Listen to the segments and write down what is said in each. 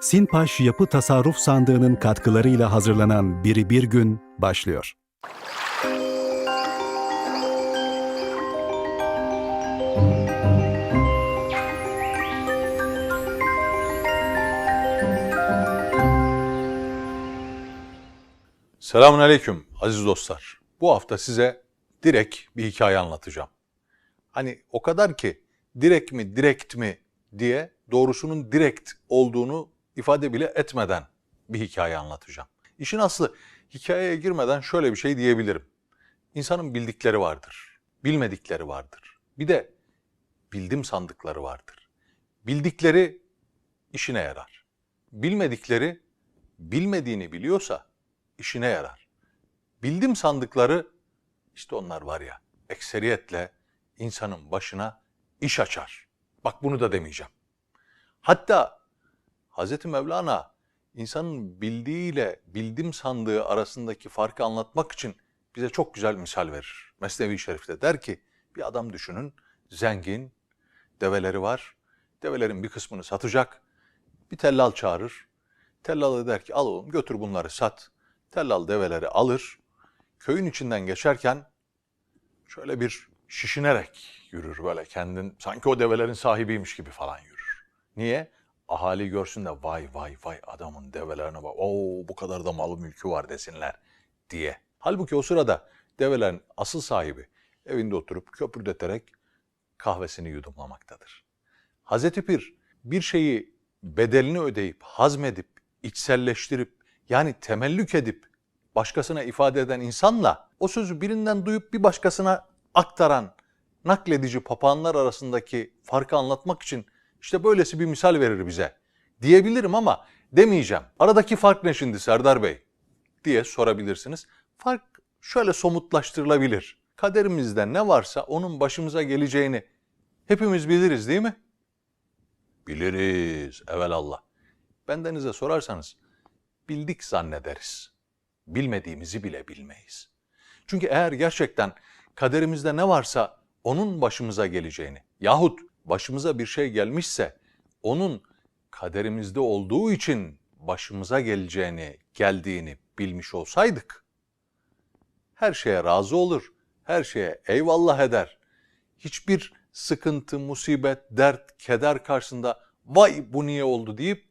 Sinpaş Yapı Tasarruf Sandığı'nın katkılarıyla hazırlanan Biri Bir Gün başlıyor. Selamun Aleyküm aziz dostlar. Bu hafta size direkt bir hikaye anlatacağım. Hani o kadar ki direkt mi direkt mi diye doğrusunun direkt olduğunu ifade bile etmeden bir hikaye anlatacağım. İşin aslı hikayeye girmeden şöyle bir şey diyebilirim. İnsanın bildikleri vardır, bilmedikleri vardır. Bir de bildim sandıkları vardır. Bildikleri işine yarar. Bilmedikleri bilmediğini biliyorsa işine yarar. Bildim sandıkları işte onlar var ya ekseriyetle insanın başına iş açar. Bak bunu da demeyeceğim. Hatta Hazreti Mevlana insanın bildiğiyle bildim sandığı arasındaki farkı anlatmak için bize çok güzel misal verir. Mesnevi Şerif'te der ki bir adam düşünün zengin, develeri var. Develerin bir kısmını satacak. Bir tellal çağırır. Tellalı der ki al oğlum götür bunları sat. Tellal develeri alır. Köyün içinden geçerken şöyle bir şişinerek yürür böyle kendin sanki o develerin sahibiymiş gibi falan yürür. Niye? Ahali görsün de vay vay vay adamın develerine bak. Oo bu kadar da malı mülkü var desinler diye. Halbuki o sırada develerin asıl sahibi evinde oturup köpürdeterek kahvesini yudumlamaktadır. Hazreti Pir bir şeyi bedelini ödeyip, hazmedip, içselleştirip yani temellük edip başkasına ifade eden insanla o sözü birinden duyup bir başkasına aktaran nakledici papağanlar arasındaki farkı anlatmak için işte böylesi bir misal verir bize diyebilirim ama demeyeceğim. Aradaki fark ne şimdi Serdar Bey diye sorabilirsiniz. Fark şöyle somutlaştırılabilir. Kaderimizde ne varsa onun başımıza geleceğini hepimiz biliriz değil mi? Biliriz evelallah. Bendenize sorarsanız bildik zannederiz. Bilmediğimizi bile bilmeyiz. Çünkü eğer gerçekten kaderimizde ne varsa onun başımıza geleceğini yahut başımıza bir şey gelmişse onun kaderimizde olduğu için başımıza geleceğini, geldiğini bilmiş olsaydık her şeye razı olur, her şeye eyvallah eder. Hiçbir sıkıntı, musibet, dert, keder karşısında vay bu niye oldu deyip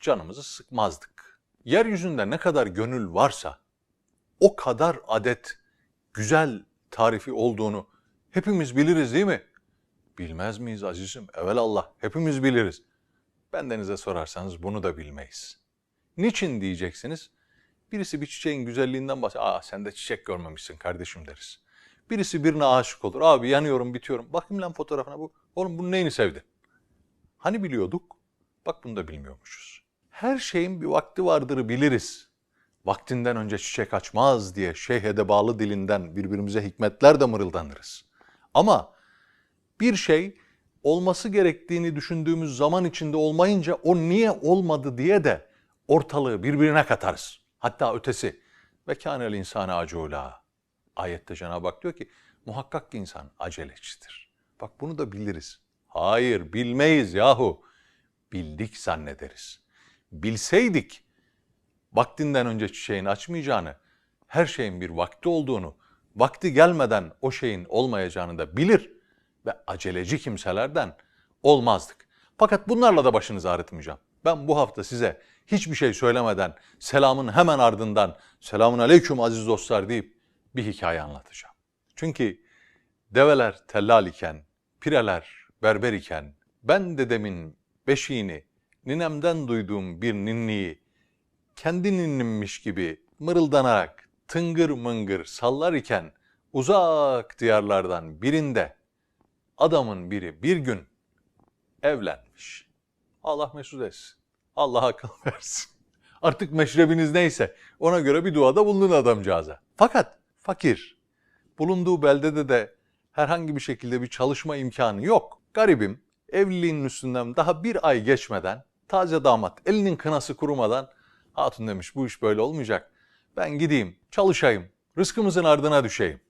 canımızı sıkmazdık. Yeryüzünde ne kadar gönül varsa o kadar adet güzel tarifi olduğunu hepimiz biliriz değil mi? Bilmez miyiz azizim? Evelallah hepimiz biliriz. Bendenize sorarsanız bunu da bilmeyiz. Niçin diyeceksiniz? Birisi bir çiçeğin güzelliğinden bahsediyor. Aa sen de çiçek görmemişsin kardeşim deriz. Birisi birine aşık olur. Abi yanıyorum bitiyorum. Bakayım lan fotoğrafına bu. Oğlum bunun neyini sevdin? Hani biliyorduk? Bak bunu da bilmiyormuşuz. Her şeyin bir vakti vardırı biliriz. Vaktinden önce çiçek açmaz diye şeyh edebalı dilinden birbirimize hikmetler de mırıldanırız. Ama bir şey olması gerektiğini düşündüğümüz zaman içinde olmayınca o niye olmadı diye de ortalığı birbirine katarız. Hatta ötesi ve kânel insana acula. Ayette Cenab-ı Hak diyor ki muhakkak ki insan acelecidir. Bak bunu da biliriz. Hayır bilmeyiz yahu. Bildik zannederiz. Bilseydik vaktinden önce çiçeğin açmayacağını, her şeyin bir vakti olduğunu, vakti gelmeden o şeyin olmayacağını da bilir ve aceleci kimselerden olmazdık. Fakat bunlarla da başınızı ağrıtmayacağım. Ben bu hafta size hiçbir şey söylemeden selamın hemen ardından selamun aleyküm aziz dostlar deyip bir hikaye anlatacağım. Çünkü develer tellal iken, pireler berber iken, ben dedemin beşiğini, ninemden duyduğum bir ninniyi kendi ninnimmiş gibi mırıldanarak tıngır mıngır sallar iken uzak diyarlardan birinde adamın biri bir gün evlenmiş. Allah mesut etsin. Allah akıl versin. Artık meşrebiniz neyse ona göre bir duada bulunun adamcağıza. Fakat fakir. Bulunduğu beldede de herhangi bir şekilde bir çalışma imkanı yok. Garibim evliliğinin üstünden daha bir ay geçmeden taze damat elinin kınası kurumadan hatun demiş bu iş böyle olmayacak. Ben gideyim çalışayım rızkımızın ardına düşeyim.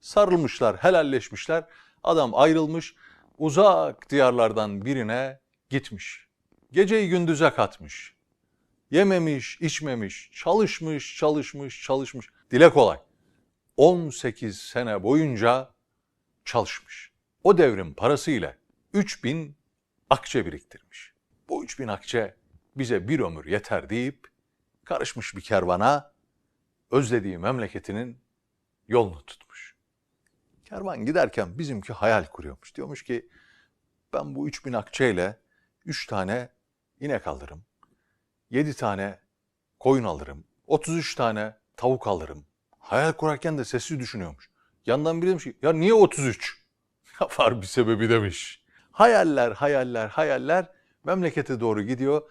Sarılmışlar helalleşmişler adam ayrılmış uzak diyarlardan birine gitmiş. Geceyi gündüze katmış. Yememiş, içmemiş, çalışmış, çalışmış, çalışmış. Dile kolay. 18 sene boyunca çalışmış. O devrin parasıyla 3000 akçe biriktirmiş. Bu 3000 akçe bize bir ömür yeter deyip karışmış bir kervana özlediği memleketinin yolunu tutmuş. Kervan giderken bizimki hayal kuruyormuş. Diyormuş ki ben bu 3000 akçeyle 3 tane inek alırım. 7 tane koyun alırım. 33 tane tavuk alırım. Hayal kurarken de sessiz düşünüyormuş. Yandan biri demiş ki ya niye 33? Var bir sebebi demiş. Hayaller, hayaller, hayaller memlekete doğru gidiyor.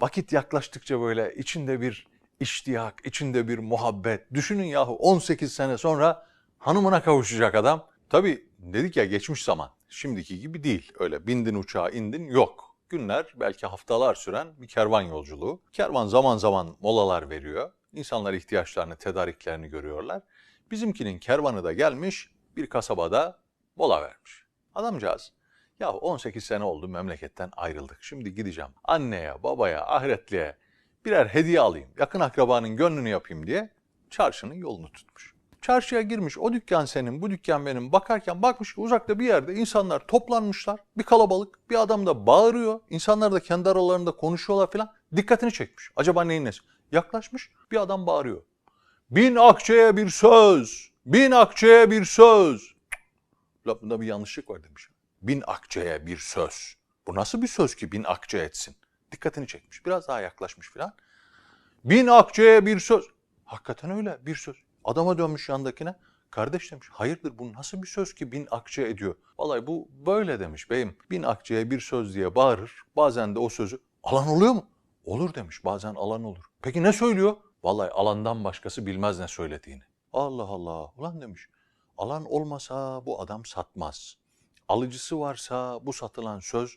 Vakit yaklaştıkça böyle içinde bir iştiyak, içinde bir muhabbet. Düşünün yahu 18 sene sonra hanımına kavuşacak adam. Tabii dedik ya geçmiş zaman. Şimdiki gibi değil. Öyle bindin uçağa indin yok. Günler belki haftalar süren bir kervan yolculuğu. Kervan zaman zaman molalar veriyor. İnsanlar ihtiyaçlarını, tedariklerini görüyorlar. Bizimkinin kervanı da gelmiş bir kasabada mola vermiş. Adamcağız ya 18 sene oldu memleketten ayrıldık. Şimdi gideceğim anneye, babaya, ahiretliye birer hediye alayım. Yakın akrabanın gönlünü yapayım diye çarşının yolunu tutmuş. Çarşıya girmiş o dükkan senin bu dükkan benim bakarken bakmış ki uzakta bir yerde insanlar toplanmışlar. Bir kalabalık bir adam da bağırıyor. İnsanlar da kendi aralarında konuşuyorlar falan. Dikkatini çekmiş. Acaba neyin nesi? Yaklaşmış bir adam bağırıyor. Bin akçeye bir söz. Bin akçeye bir söz. Cık, La bunda bir yanlışlık var demiş. Bin akçeye bir söz. Bu nasıl bir söz ki bin akçe etsin? Dikkatini çekmiş. Biraz daha yaklaşmış filan. Bin akçeye bir söz. Hakikaten öyle bir söz. Adama dönmüş yandakine. Kardeş demiş hayırdır bu nasıl bir söz ki bin akçe ediyor? Vallahi bu böyle demiş beyim. Bin akçeye bir söz diye bağırır. Bazen de o sözü alan oluyor mu? Olur demiş bazen alan olur. Peki ne söylüyor? Vallahi alandan başkası bilmez ne söylediğini. Allah Allah ulan demiş. Alan olmasa bu adam satmaz. Alıcısı varsa bu satılan söz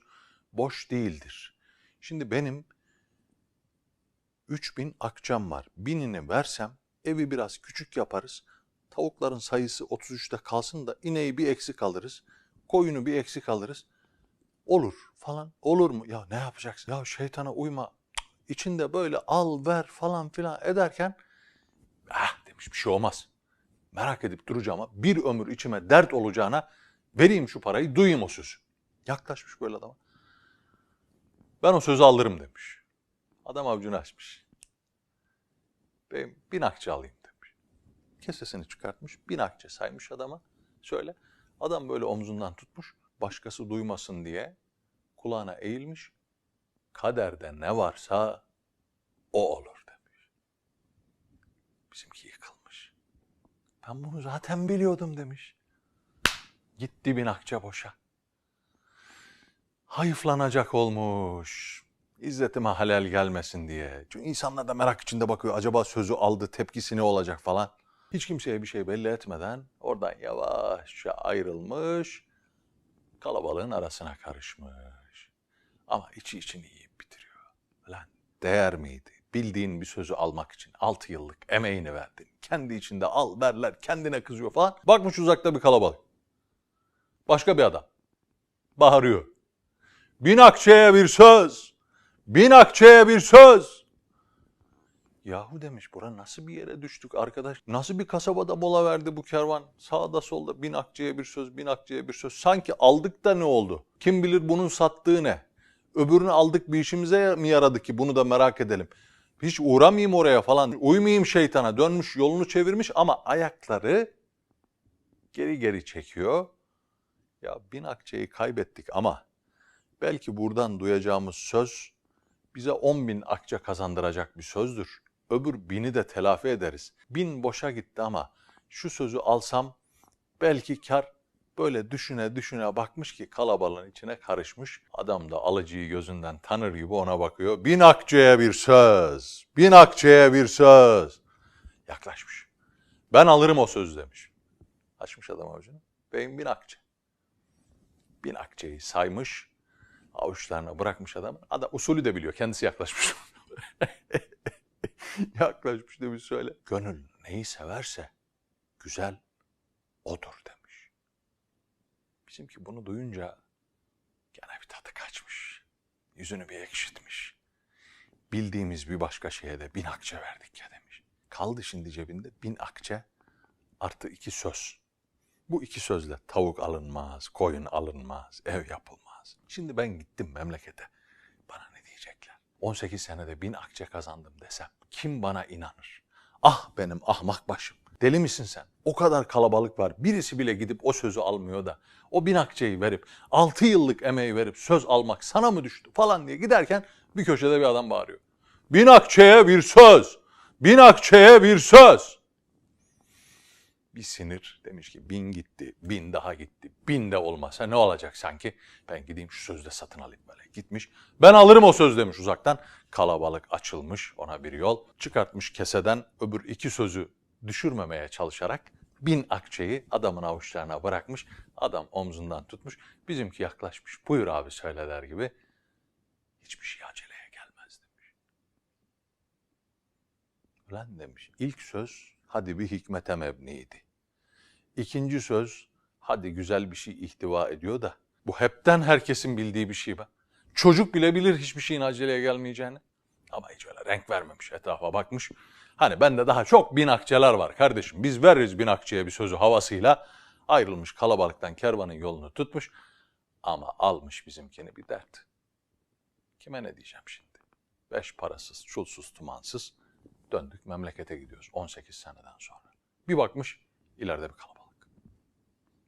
boş değildir. Şimdi benim 3000 akçam var. Binini versem evi biraz küçük yaparız. Tavukların sayısı 33'te kalsın da ineği bir eksik alırız. Koyunu bir eksik alırız. Olur falan. Olur mu? Ya ne yapacaksın? Ya şeytana uyma. Cık, İçinde böyle al ver falan filan ederken ah demiş bir şey olmaz. Merak edip duracağım ama bir ömür içime dert olacağına vereyim şu parayı duyayım o sözü. Yaklaşmış böyle adama. Ben o sözü alırım demiş. Adam avucunu açmış. Ben bin akçe alayım demiş. Kesesini çıkartmış. Bin akçe saymış adama. Şöyle. Adam böyle omzundan tutmuş. Başkası duymasın diye kulağına eğilmiş. Kaderde ne varsa o olur demiş. Bizimki yıkılmış. Ben bunu zaten biliyordum demiş. Gitti bin akçe boşa. Hayıflanacak olmuş. İzzetime halel gelmesin diye. Çünkü insanlar da merak içinde bakıyor. Acaba sözü aldı, tepkisi ne olacak falan. Hiç kimseye bir şey belli etmeden oradan yavaşça ayrılmış. Kalabalığın arasına karışmış. Ama içi içini yiyip bitiriyor. Lan değer miydi? Bildiğin bir sözü almak için 6 yıllık emeğini verdin. Kendi içinde al verler kendine kızıyor falan. Bakmış uzakta bir kalabalık. Başka bir adam. Bağırıyor. Bin akçeye bir söz. Bin akçeye bir söz. Yahu demiş bura nasıl bir yere düştük arkadaş? Nasıl bir kasabada mola verdi bu kervan? Sağda solda bin akçeye bir söz, bin akçeye bir söz. Sanki aldık da ne oldu? Kim bilir bunun sattığı ne? Öbürünü aldık bir işimize mi yaradı ki bunu da merak edelim. Hiç uğramayayım oraya falan. Uymayayım şeytana. Dönmüş yolunu çevirmiş ama ayakları geri geri çekiyor. Ya bin akçeyi kaybettik ama belki buradan duyacağımız söz bize 10 bin akçe kazandıracak bir sözdür. Öbür bini de telafi ederiz. Bin boşa gitti ama şu sözü alsam belki kar böyle düşüne düşüne bakmış ki kalabalığın içine karışmış. Adam da alıcıyı gözünden tanır gibi ona bakıyor. Bin akçeye bir söz, bin akçeye bir söz. Yaklaşmış. Ben alırım o söz demiş. Açmış adam avucunu. Beyim bin akçe. Bin akçeyi saymış avuçlarına bırakmış adam. Adam usulü de biliyor. Kendisi yaklaşmış. yaklaşmış demiş söyle. Gönül neyi severse güzel odur demiş. Bizimki bunu duyunca gene bir tadı kaçmış. Yüzünü bir ekşitmiş. bildiğimiz bir başka şeye de bin akçe verdik ya demiş. Kaldı şimdi cebinde bin akçe artı iki söz. Bu iki sözle tavuk alınmaz, koyun alınmaz, ev yapılmaz. Şimdi ben gittim memlekete. Bana ne diyecekler? 18 senede bin akçe kazandım desem kim bana inanır? Ah benim ahmak başım. Deli misin sen? O kadar kalabalık var. Birisi bile gidip o sözü almıyor da o bin akçeyi verip 6 yıllık emeği verip söz almak sana mı düştü falan diye giderken bir köşede bir adam bağırıyor. Bin akçeye bir söz. Bin akçeye bir söz bir sinir demiş ki bin gitti, bin daha gitti, bin de olmasa ne olacak sanki? Ben gideyim şu sözde satın alayım böyle. Gitmiş, ben alırım o söz demiş uzaktan. Kalabalık açılmış ona bir yol. Çıkartmış keseden öbür iki sözü düşürmemeye çalışarak bin akçeyi adamın avuçlarına bırakmış. Adam omzundan tutmuş. Bizimki yaklaşmış. Buyur abi söyle der gibi. Hiçbir şey aceleye gelmez demiş. Ulan demiş ilk söz hadi bir hikmete mebniydi. İkinci söz hadi güzel bir şey ihtiva ediyor da bu hepten herkesin bildiği bir şey be. Çocuk bile bilir hiçbir şeyin aceleye gelmeyeceğini. Ama hiç öyle renk vermemiş etrafa bakmış. Hani bende daha çok bin akçeler var kardeşim. Biz veririz bin akçeye bir sözü havasıyla. Ayrılmış kalabalıktan kervanın yolunu tutmuş. Ama almış bizimkini bir dert. Kime ne diyeceğim şimdi? Beş parasız, çulsuz, tumansız döndük memlekete gidiyoruz 18 seneden sonra. Bir bakmış ileride bir kalabalık.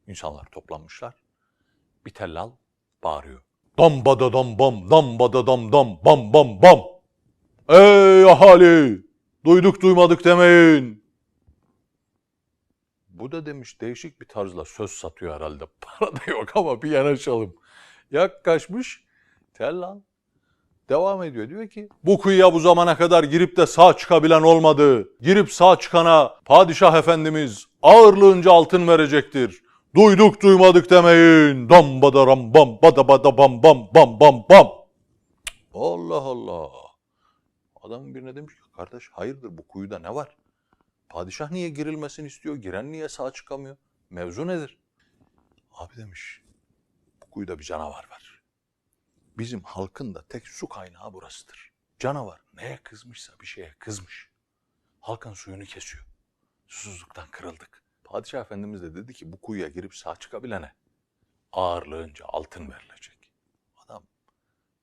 İnsanlar toplanmışlar. Bir tellal bağırıyor. Dam bada dam bam, dam bada dam dam, bam bam bam. Ey ahali! Duyduk duymadık demeyin. Bu da demiş değişik bir tarzla söz satıyor herhalde. Para da yok ama bir yanaşalım. Yaklaşmış tellal Devam ediyor diyor ki bu kuyuya bu zamana kadar girip de sağ çıkabilen olmadı. Girip sağ çıkana padişah efendimiz ağırlığınca altın verecektir. Duyduk duymadık demeyin. Dam bada ram bam bada bada bam bam bam bam bam. Allah Allah. Adamın birine demiş ki kardeş hayırdır bu kuyuda ne var? Padişah niye girilmesini istiyor? Giren niye sağ çıkamıyor? Mevzu nedir? Abi demiş bu kuyuda bir canavar var. Bizim halkın da tek su kaynağı burasıdır. Canavar neye kızmışsa bir şeye kızmış. Halkın suyunu kesiyor. Susuzluktan kırıldık. Padişah Efendimiz de dedi ki bu kuyuya girip sağ çıkabilene ağırlığınca altın verilecek. Adam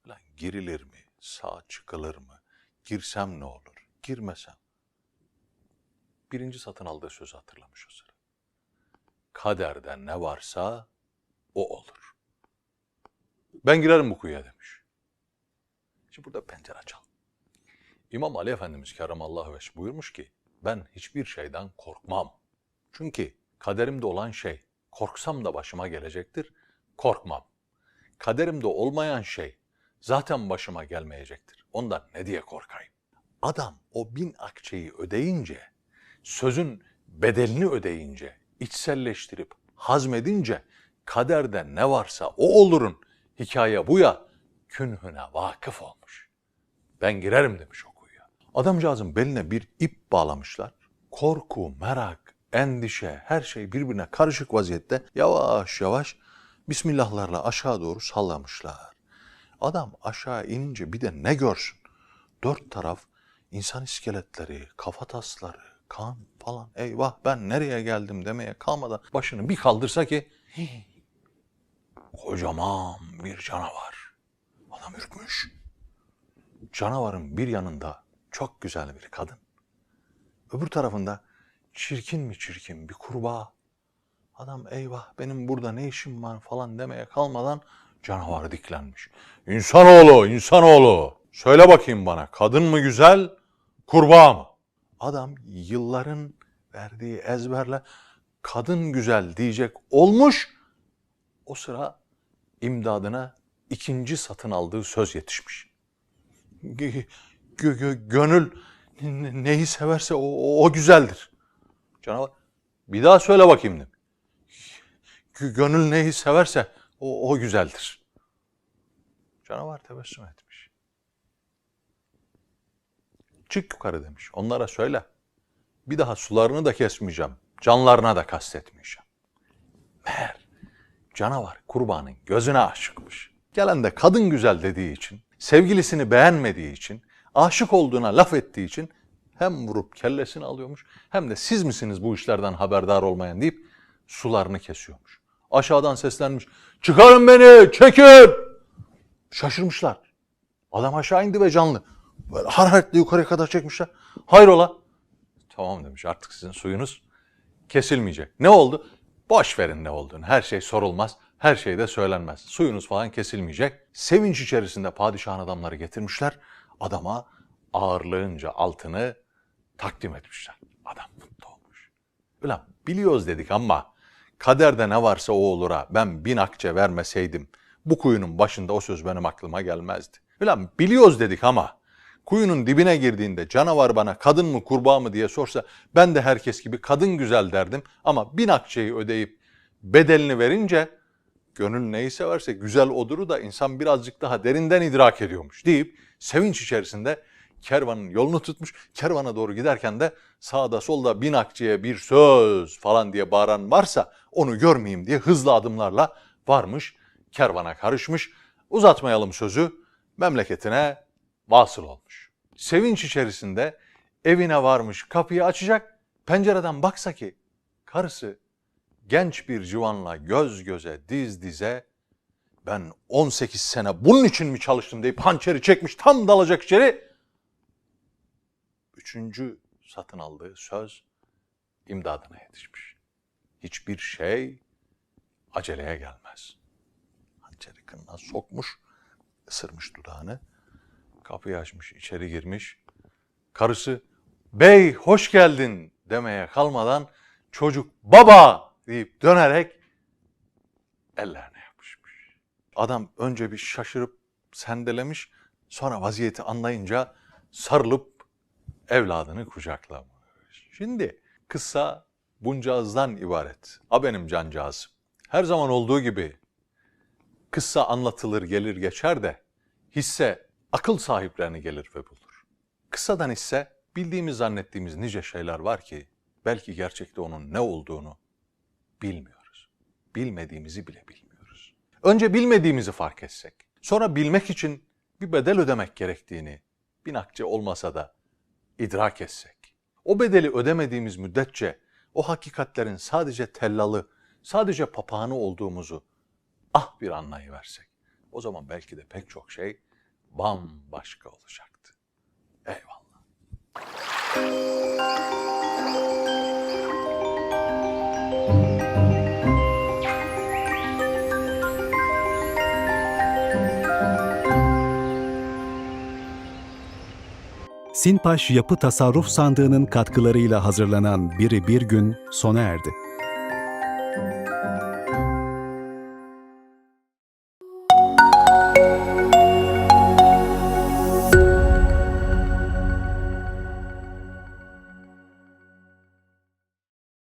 lan girilir mi? Sağ çıkılır mı? Girsem ne olur? Girmesem. Birinci satın aldığı sözü hatırlamış o sıra. Kaderde ne varsa o olur. Ben girerim bu kuyuya demiş. Şimdi burada pencere açalım. İmam Ali Efendimiz Keremallahu Veş buyurmuş ki ben hiçbir şeyden korkmam. Çünkü kaderimde olan şey korksam da başıma gelecektir, korkmam. Kaderimde olmayan şey zaten başıma gelmeyecektir. Ondan ne diye korkayım? Adam o bin akçeyi ödeyince, sözün bedelini ödeyince, içselleştirip hazmedince kaderde ne varsa o olurun hikaye bu ya künhüne vakıf olmuş. Ben girerim demiş o kuyuya. Adamcağızın beline bir ip bağlamışlar. Korku, merak, endişe her şey birbirine karışık vaziyette yavaş yavaş Bismillahlarla aşağı doğru sallamışlar. Adam aşağı inince bir de ne görsün? Dört taraf insan iskeletleri, kafatasları, kan falan. Eyvah ben nereye geldim demeye kalmadan başını bir kaldırsa ki "Hii, kocaman bir canavar. Adam ürkmüş. Canavarın bir yanında çok güzel bir kadın. Öbür tarafında çirkin mi çirkin bir kurbağa. Adam eyvah benim burada ne işim var falan demeye kalmadan canavar diklenmiş. İnsanoğlu, insanoğlu. Söyle bakayım bana kadın mı güzel, kurbağa mı? Adam yılların verdiği ezberle kadın güzel diyecek olmuş. O sıra imdadına ikinci satın aldığı söz yetişmiş. Gö- gö- gö- gönül ne- neyi severse o, o güzeldir. Canavar bir daha söyle bakayım. Gö- Gönül neyi severse o, o güzeldir. Canavar tebessüm etmiş. Çık yukarı demiş. Onlara söyle. Bir daha sularını da kesmeyeceğim. Canlarına da kastetmeyeceğim. Meğer canavar kurbanın gözüne aşıkmış. Gelen de kadın güzel dediği için, sevgilisini beğenmediği için aşık olduğuna laf ettiği için hem vurup kellesini alıyormuş hem de siz misiniz bu işlerden haberdar olmayan deyip sularını kesiyormuş. Aşağıdan seslenmiş. Çıkarın beni, çekin! Şaşırmışlar. Adam aşağı indi ve canlı. Böyle hararetle yukarıya kadar çekmişler. Hayrola? Tamam demiş artık sizin suyunuz kesilmeyecek. Ne oldu? Boş verin ne olduğunu. Her şey sorulmaz. Her şey de söylenmez. Suyunuz falan kesilmeyecek. Sevinç içerisinde padişahın adamları getirmişler. Adama ağırlığınca altını takdim etmişler. Adam mutlu olmuş. Ulan biliyoruz dedik ama kaderde ne varsa o olur ha. Ben bin akçe vermeseydim bu kuyunun başında o söz benim aklıma gelmezdi. Ulan biliyoruz dedik ama kuyunun dibine girdiğinde canavar bana kadın mı kurbağa mı diye sorsa ben de herkes gibi kadın güzel derdim ama bin akçeyi ödeyip bedelini verince gönül neyi severse güzel oduru da insan birazcık daha derinden idrak ediyormuş deyip sevinç içerisinde kervanın yolunu tutmuş. Kervana doğru giderken de sağda solda bin akçeye bir söz falan diye bağıran varsa onu görmeyeyim diye hızlı adımlarla varmış. Kervana karışmış. Uzatmayalım sözü memleketine vasıl olmuş. Sevinç içerisinde evine varmış kapıyı açacak pencereden baksa ki karısı genç bir civanla göz göze diz dize ben 18 sene bunun için mi çalıştım deyip hançeri çekmiş tam dalacak içeri. Üçüncü satın aldığı söz imdadına yetişmiş. Hiçbir şey aceleye gelmez. Hançeri kınına sokmuş, ısırmış dudağını. Kapıyı açmış, içeri girmiş. Karısı, bey hoş geldin demeye kalmadan çocuk baba deyip dönerek ellerine yapışmış. Adam önce bir şaşırıp sendelemiş, sonra vaziyeti anlayınca sarılıp evladını kucaklamış. Şimdi kıssa buncağızdan ibaret. A benim cancağızım. Her zaman olduğu gibi kıssa anlatılır gelir geçer de hisse akıl sahiplerini gelir ve bulur. Kıssadan ise bildiğimiz zannettiğimiz nice şeyler var ki belki gerçekte onun ne olduğunu bilmiyoruz. Bilmediğimizi bile bilmiyoruz. Önce bilmediğimizi fark etsek, sonra bilmek için bir bedel ödemek gerektiğini bin akçe olmasa da idrak etsek. O bedeli ödemediğimiz müddetçe o hakikatlerin sadece tellalı, sadece papağanı olduğumuzu ah bir anlayıversek. O zaman belki de pek çok şey bambaşka olacaktı. Eyvallah. Sinpaş Yapı Tasarruf Sandığı'nın katkılarıyla hazırlanan Biri Bir Gün sona erdi.